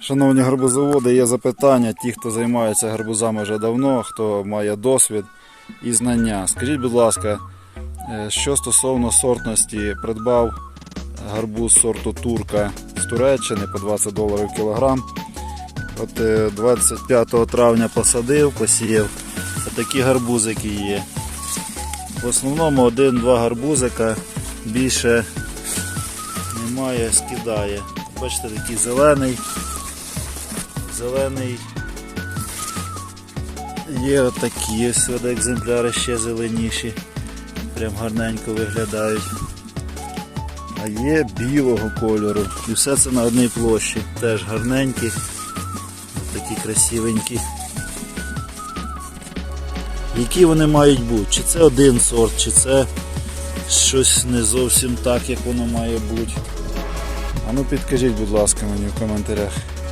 Шановні гарбузоводи, є запитання. Ті, хто займається гарбузами вже давно, хто має досвід і знання. Скажіть, будь ласка, е, що стосовно сортності, придбав гарбуз сорту Турка з Туреччини по 20 доларів кілограм. От е, 25 травня посадив, посіяв. Такі гарбузики є. В основному один-два гарбузика більше немає, скидає. Бачите, такий зелений. Зелений. Є отакі ось екземпляри ще зеленіші. Прям гарненько виглядають. А є білого кольору. І все це на одній площі. Теж гарненькі. Такі красивенькі. Які вони мають бути? Чи це один сорт, чи це щось не зовсім так, як воно має бути. А ну підкажіть, будь ласка, мені в коментарях.